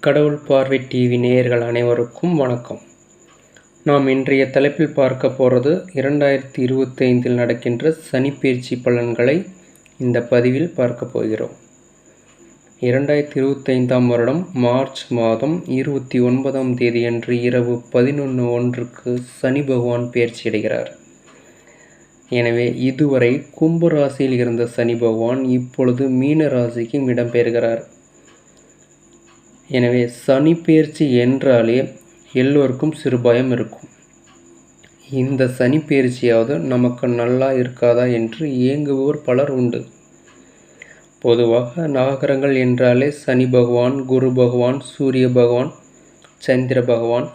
கடவுள் பார்வை டிவி நேயர்கள் அனைவருக்கும் வணக்கம். நாம் இன்றைய தலைப்பில் பார்க்க போகிறது இரண்டாயிரத்தி இருபத்தைந்தில் நடக்கின்ற சனிப்பயிற்சி பலன்களை இந்த பதிவில் பார்க்க போகிறோம். இரண்டாயிரத்தி இருபத்தைந்தாம் வருடம் மார்ச் மாதம் இருபத்தி ஒன்பதாம் தேதியன்று இரவு பதினொன்று ஒன்றுக்கு சனி பகவான் பயிற்சி அடைகிறார். எனவே இதுவரை கும்ப ராசியில் இருந்த சனி பகவான் இப்பொழுது மீன ராசிக்கும் இடம்பெறுகிறார் எனவே சனி பயிற்சி என்றாலே எல்லோருக்கும் சிறு பயம் இருக்கும். இந்த சனி பயிற்சியாவது நமக்கு நல்லா இருக்காதா என்று ஏங்குவோர் பலர் உண்டு. பொதுவாக நவகிரகங்கள் என்றாலே சனி பகவான் குரு பகவான் சூரிய பகவான் சந்திர பகவான்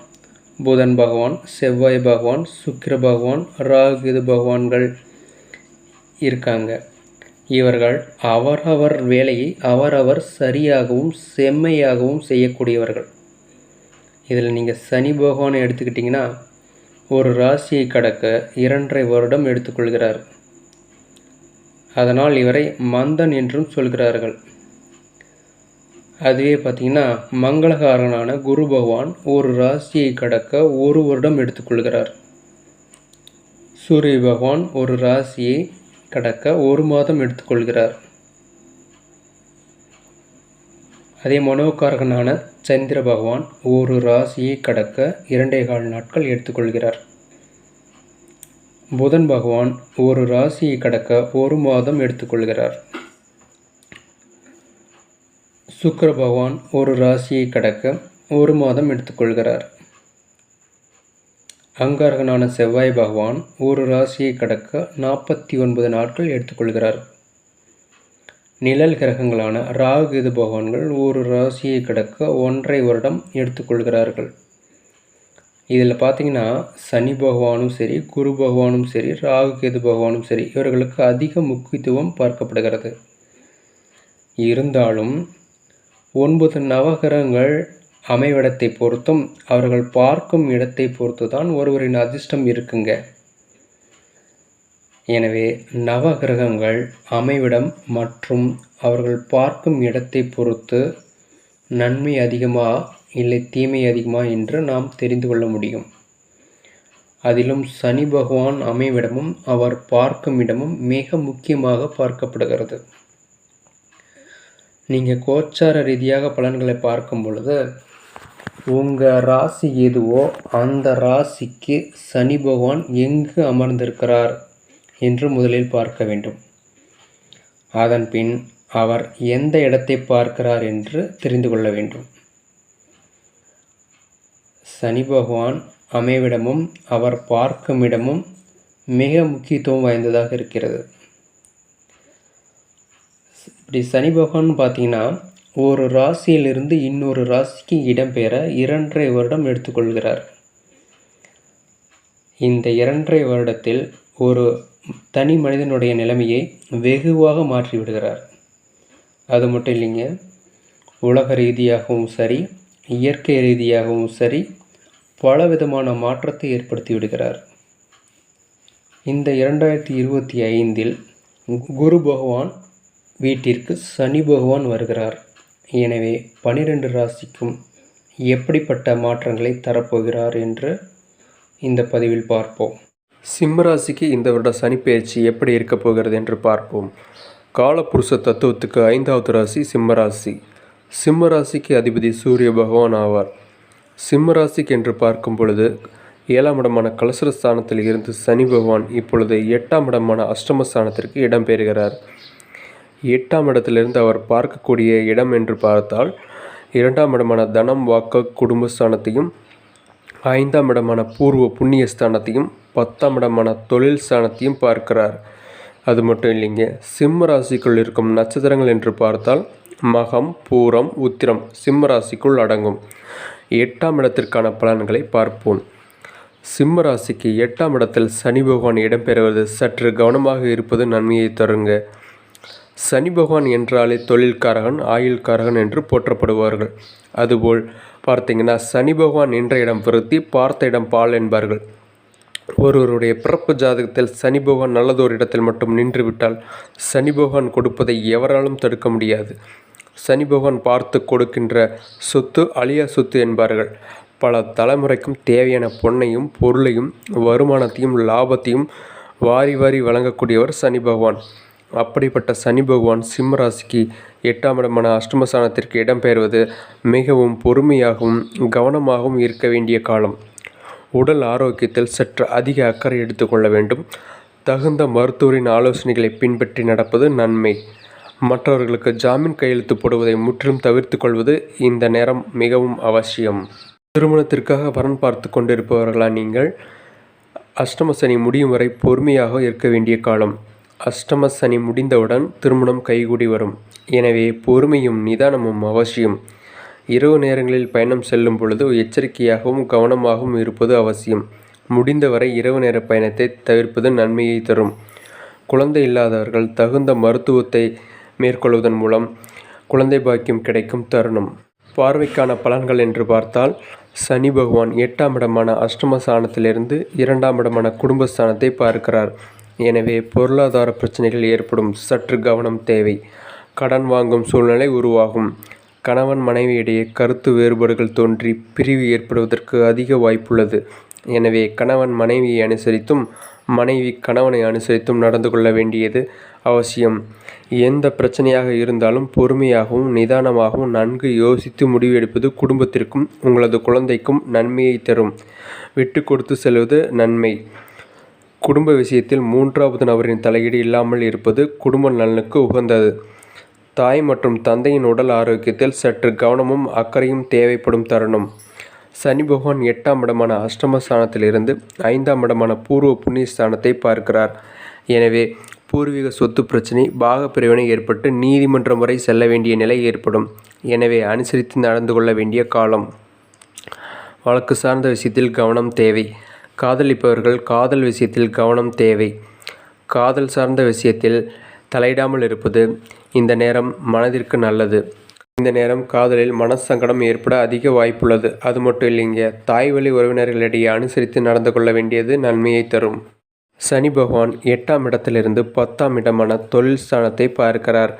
புதன் பகவான் செவ்வாய் பகவான் சுக்கிர பகவான் ராகுது பகவான்கள் இருக்காங்க. இவர்கள் அவரவர் வேலையை அவரவர் சரியாகவும் செம்மையாகவும் செய்யக்கூடியவர்கள். இதில் நீங்கள் சனி பகவானை எடுத்துக்கிட்டிங்கன்னா ஒரு ராசியை கடக்க இரண்டரை வருடம் எடுத்துக்கொள்கிறார். அதனால் இவரை மந்தன் என்றும் சொல்கிறார்கள். அதுவே பார்த்திங்கன்னா மங்களகாரனான குரு பகவான் ஒரு ராசியை கடக்க ஒரு வருடம் எடுத்துக்கொள்கிறார். சூரிய பகவான் ஒரு ராசியை கடக்க ஒரு மாதம் எடுத்துக்கொள்கிறார். அதே மனோகாரகனான சந்திர பகவான் ஒரு ராசியை கடக்க இரண்டே கால் நாட்கள் எடுத்துக்கொள்கிறார். புதன் பகவான் ஒரு ராசியை கடக்க ஒரு மாதம் எடுத்துக்கொள்கிறார். சுக்கர பகவான் ஒரு ராசியை கடக்க ஒரு மாதம் எடுத்துக்கொள்கிறார். அங்காரகனான செவ்வாய் பகவான் ஒரு ராசியை கடக்க நாற்பத்தி ஒன்பது நாட்கள் எடுத்துக்கொள்கிறார். நிழல் கிரகங்களான ராகு இது பகவான்கள் ஒரு ராசியை கடக்க ஒன்றை வருடம் எடுத்துக்கொள்கிறார்கள். இதில் பார்த்தீங்கன்னா சனி பகவானும் சரி குரு பகவானும் சரி ராகு கேது பகவானும் சரி இவர்களுக்கு அதிக முக்கியத்துவம் பார்க்கப்படுகிறது. இருந்தாலும் ஒன்பது நவகிரகங்கள் அமைவிடத்தை பொறுத்தும் அவர்கள் பார்க்கும் இடத்தை பொறுத்து தான் ஒருவரின் அதிர்ஷ்டம் இருக்குங்க. எனவே நவகிரகங்கள் அமைவிடம் மற்றும் அவர்கள் பார்க்கும் இடத்தை பொறுத்து நன்மை அதிகமா இல்லை தீமை அதிகமா என்று நாம் தெரிந்து கொள்ள முடியும். அதிலும் சனி பகவான் அமைவிடமும் அவர் பார்க்கும் இடமும் மிக முக்கியமாக பார்க்கப்படுகிறது. நீங்கள் கோச்சார ரீதியாக பலன்களை பார்க்கும் பொழுது உங்கள் ராசி எதுவோ அந்த ராசிக்கு சனி பகவான் எங்கு அமர்ந்திருக்கிறார் என்று முதலில் பார்க்க வேண்டும். அதன் பின் அவர் எந்த இடத்தை பார்க்கிறார் என்று தெரிந்து கொள்ள வேண்டும். சனி பகவான் அமைவிடமும் அவர் பார்க்கும் இடமும் மிக முக்கியத்துவம் வாய்ந்ததாக இருக்கிறது. இப்படி சனி பகவான் பார்த்தீங்கன்னா ஒரு ராசியிலிருந்து இன்னொரு ராசிக்கு இடம்பெயர இரண்டரை வருடம் எடுத்துக்கொள்கிறார். இந்த இரண்டரை வருடத்தில் ஒரு தனி மனிதனுடைய நிலைமையை வெகுவாக மாற்றிவிடுகிறார். அது மட்டும் இல்லைங்க உலக ரீதியாகவும் சரி இயற்கை ரீதியாகவும் சரி பல விதமான மாற்றத்தை ஏற்படுத்தி விடுகிறார். இந்த இரண்டாயிரத்தி இருபத்தி ஐந்தில் குரு பகவான் வீட்டிற்கு சனி பகவான் வருகிறார். எனவே பனிரெண்டு ராசிக்கும் எப்படிப்பட்ட மாற்றங்களை தரப்போகிறார் என்று இந்த பதிவில் பார்ப்போம். சிம்மராசிக்கு இந்த வருட சனிப்பெயர்ச்சி எப்படி இருக்க போகிறது என்று பார்ப்போம். காலப்புருஷ தத்துவத்துக்கு ஐந்தாவது ராசி சிம்மராசி சிம்மராசிக்கு அதிபதி சூரிய பகவான் ஆவார். சிம்மராசிக்கு என்று பார்க்கும் பொழுது ஏழாம் இடமான கலசரஸ்தானத்தில் இருந்து சனி பகவான் இப்பொழுது எட்டாம் இடமான அஷ்டமஸ்தானத்திற்கு இடம்பெறுகிறார் எட்டாம் இடத்திலிருந்து அவர் பார்க்கக்கூடிய இடம் என்று பார்த்தால் இரண்டாம் இடமான தனம் வாக்க குடும்பஸ்தானத்தையும் ஐந்தாம் இடமான பூர்வ புண்ணிய ஸ்தானத்தையும் பத்தாம் இடமான தொழில் ஸ்தானத்தையும் பார்க்கிறார். அது மட்டும் இல்லைங்க சிம்ம ராசிக்குள் இருக்கும் நட்சத்திரங்கள் என்று பார்த்தால் மகம் பூரம் உத்திரம் சிம்ம ராசிக்குள் அடங்கும். எட்டாம் இடத்திற்கான பலன்களை பார்ப்போம். சிம்ம ராசிக்கு எட்டாம் இடத்தில் சனி பகவான் இடம்பெறுவது சற்று கவனமாக இருப்பது நன்மையை தருங்க. சனி பகவான் என்றாலே தொழில்காரகன் ஆயுள்காரகன் என்று போற்றப்படுவார்கள். அதுபோல் பார்த்தீங்கன்னா சனி பகவான் என்ற இடம் விருத்தி பார்த்த இடம் பால் என்பார்கள். ஒருவருடைய பிறப்பு ஜாதகத்தில் சனி பகவான் நல்லதொரு இடத்தில் மட்டும் நின்றுவிட்டால் சனி பகவான் கொடுப்பதை எவராலும் தடுக்க முடியாது. சனி பகவான் பார்த்து கொடுக்கின்ற சொத்து அழியா சொத்து என்பார்கள். பல தலைமுறைக்கும் தேவையான பொன்னையும் பொருளையும் வருமானத்தையும் லாபத்தையும் வாரி வாரி வழங்கக்கூடியவர் சனி பகவான். அப்படிப்பட்ட சனி பகவான் சிம்ம ராசிக்கு எட்டாம் இடமான அஷ்டமசானத்திற்கு இடம்பெயர்வது மிகவும் பொறுமையாகவும் கவனமாகவும் இருக்க வேண்டிய காலம். உடல் ஆரோக்கியத்தில் சற்று அதிக அக்கறை எடுத்துக்கொள்ள வேண்டும். தகுந்த மருத்துவரின் ஆலோசனைகளை பின்பற்றி நடப்பது நன்மை. மற்றவர்களுக்கு ஜாமீன் கையெழுத்து போடுவதை முற்றிலும் தவிர்த்து கொள்வது இந்த நேரம் மிகவும் அவசியம். திருமணத்திற்காக வரன் பார்த்து கொண்டிருப்பவர்களா நீங்கள்? அஷ்டம சனி முடியும் வரை பொறுமையாக இருக்க வேண்டிய காலம். அஷ்டம சனி முடிந்தவுடன் திருமணம் கைகூடி வரும். எனவே பொறுமையும் நிதானமும் அவசியம். இரவு நேரங்களில் பயணம் செல்லும் பொழுது எச்சரிக்கையாகவும் கவனமாகவும் இருப்பது அவசியம். முடிந்தவரை இரவு நேர பயணத்தை தவிர்ப்பது நன்மையை தரும். குழந்தை இல்லாதவர்கள் தகுந்த மருத்துவத்தை மேற்கொள்வதன் மூலம் குழந்தை பாக்கியம் கிடைக்கும் தருணம். பார்வைக்கான பலன்கள் என்று பார்த்தால் சனி பகவான் எட்டாம் இடமான அஷ்டமஸ்தானத்திலிருந்து இரண்டாம் இடமான குடும்பஸ்தானத்தை பார்க்கிறார். எனவே பொருளாதார பிரச்சனைகள் ஏற்படும். சற்று கவனம் தேவை. கடன் வாங்கும் சூழ்நிலை உருவாகும். கணவன் மனைவியிடையே கருத்து வேறுபாடுகள் தோன்றி பிரிவு ஏற்படுவதற்கு அதிக வாய்ப்புள்ளது. எனவே கணவன் மனைவியை அனுசரித்தும் மனைவி கணவனை அனுசரித்தும் நடந்து கொள்ள வேண்டியது அவசியம். எந்த பிரச்சனையாக இருந்தாலும் பொறுமையாகவும் நிதானமாகவும் நன்கு யோசித்து முடிவெடுப்பது குடும்பத்திற்கும் உங்களது குழந்தைக்கும் நன்மையை தரும். விட்டு கொடுத்து செல்வது நன்மை. குடும்ப விஷயத்தில் மூன்றாவது நபரின் தலையீடு இல்லாமல் இருப்பது குடும்ப நலனுக்கு உகந்தது. தாய் மற்றும் தந்தையின் உடல் ஆரோக்கியத்தில் சற்று கவனமும் அக்கறையும் தேவைப்படும் தருணம். சனி பகவான் எட்டாம் இடமான அஷ்டமஸ்தானத்திலிருந்து ஐந்தாம் இடமான பூர்வ புண்ணிய ஸ்தானத்தை பார்க்கிறார். எனவே பூர்வீக சொத்து பிரச்சினை பாகப்பிரிவினை ஏற்பட்டு நீதிமன்றம் வரை செல்ல வேண்டிய நிலை ஏற்படும். எனவே அனுசரித்து நடந்து கொள்ள வேண்டிய காலம். வழக்கு சார்ந்த விஷயத்தில் கவனம் தேவை. காதலிப்பவர்கள் காதல் விஷயத்தில் கவனம் தேவை. காதல் சார்ந்த விஷயத்தில் தலையிடாமல் இருப்பது இந்த நேரம் மனதிற்கு நல்லது. இந்த நேரம் காதலில் மனசங்கடம் ஏற்பட அதிக வாய்ப்புள்ளது. அது மட்டும் இல்லைங்க தாய் வழி உறவினர்களிடையே அனுசரித்து நடந்து கொள்ள வேண்டியது நன்மையை தரும். சனி பகவான் எட்டாம் இடத்திலிருந்து பத்தாம் இடமான தொழில் ஸ்தானத்தை பார்க்கிறார்.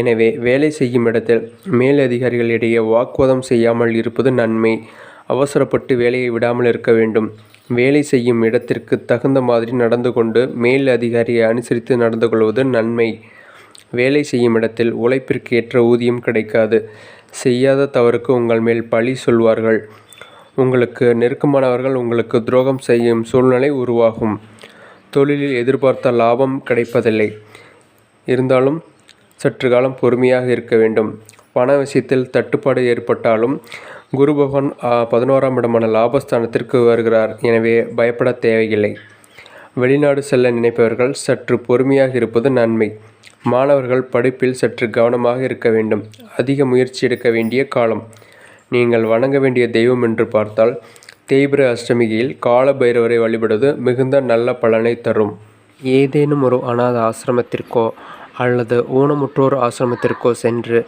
எனவே வேலை செய்யும் இடத்தில் மேலதிகாரிகளிடையே வாக்குவாதம் செய்யாமல் இருப்பது நன்மை. அவசரப்பட்டு வேலையை விடாமல் இருக்க வேண்டும். வேலை செய்யும் இடத்திற்கு தகுந்த மாதிரி நடந்து கொண்டு மேல் அதிகாரியை அனுசரித்து நடந்து கொள்வது நன்மை. வேலை செய்யும் இடத்தில் உழைப்பிற்கு ஏற்ற ஊதியம் கிடைக்காது. செய்யாத தவறுக்கு உங்கள் மேல் பழி சொல்வார்கள். உங்களுக்கு நெருக்கமானவர்கள் உங்களுக்கு துரோகம் செய்யும் சூழ்நிலை உருவாகும். தொழிலில் எதிர்பார்த்த லாபம் கிடைப்பதில்லை. இருந்தாலும் சற்று காலம் பொறுமையாக இருக்க வேண்டும். பண விஷயத்தில் தட்டுப்பாடு ஏற்பட்டாலும் குரு பகவான் பதினோராம் இடமான லாபஸ்தானத்திற்கு வருகிறார். எனவே பயப்பட தேவையில்லை. வெளிநாடு செல்ல நினைப்பவர்கள் சற்று பொறுமையாக இருப்பது நன்மை. மாணவர்கள் படிப்பில் சற்று கவனமாக இருக்க வேண்டும். அதிக முயற்சி எடுக்க வேண்டிய காலம். நீங்கள் வணங்க வேண்டிய தெய்வம் என்று பார்த்தால் தேய்பிர அஷ்டமிகையில் கால பைரவரை வழிபடுவது மிகுந்த நல்ல பலனை தரும். ஏதேனும் ஒரு அநாத ஆசிரமத்திற்கோ அல்லது ஊனமுற்றோர் ஆசிரமத்திற்கோ சென்று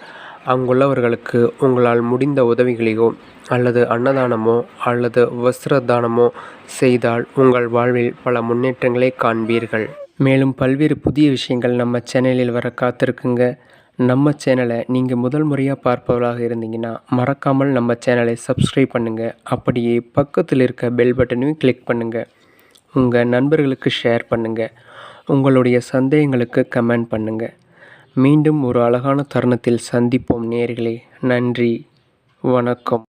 அங்குள்ளவர்களுக்கு உங்களால் முடிந்த உதவிகளையோ அல்லது அன்னதானமோ அல்லது வஸ்திரதானமோ செய்தால் உங்கள் வாழ்வில் பல முன்னேற்றங்களை காண்பீர்கள். மேலும் பல்வேறு புதிய விஷயங்கள் நம்ம சேனலில் வர காத்திருக்குங்க. நம்ம சேனலை நீங்கள் முதல் முறையாக பார்ப்பவர்களாக இருந்தீங்கன்னா மறக்காமல் நம்ம சேனலை சப்ஸ்கிரைப் பண்ணுங்கள் அப்படியே பக்கத்தில் இருக்க பெல் பட்டனையும் கிளிக் பண்ணுங்கள் உங்கள் நண்பர்களுக்கு ஷேர் பண்ணுங்கள் உங்களுடைய சந்தேகங்களுக்கு கமெண்ட் பண்ணுங்கள் மீண்டும் ஒரு அழகான தருணத்தில் சந்திப்போம் நேர்களே நன்றி. வணக்கம்.